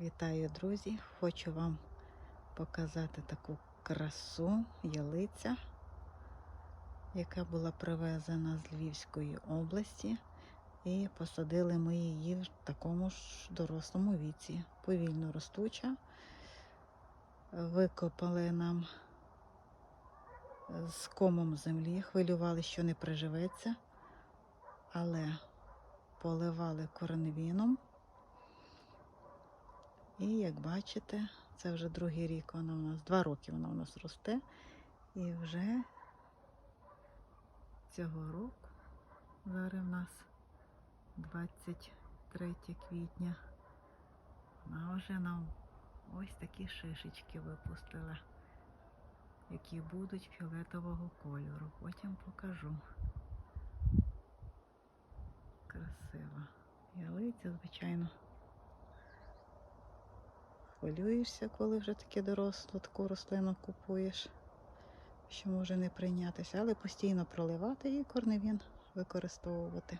Вітаю, друзі! Хочу вам показати таку красу ялиця, яка була привезена з Львівської області. І посадили ми її в такому ж дорослому віці. Повільно ростуча. Викопали нам з комом землі, хвилювали, що не приживеться, але поливали корневіном. І як бачите, це вже другий рік вона у нас, два роки вона у нас росте. І вже цього року, зараз у нас 23 квітня, вона вже нам ось такі шишечки випустила, які будуть фіолетового кольору. Потім покажу. Красива. Ялиця, звичайно. Хвилюєшся, коли вже таке доросло, таку рослину купуєш, що може не прийнятися, але постійно проливати і корневін використовувати.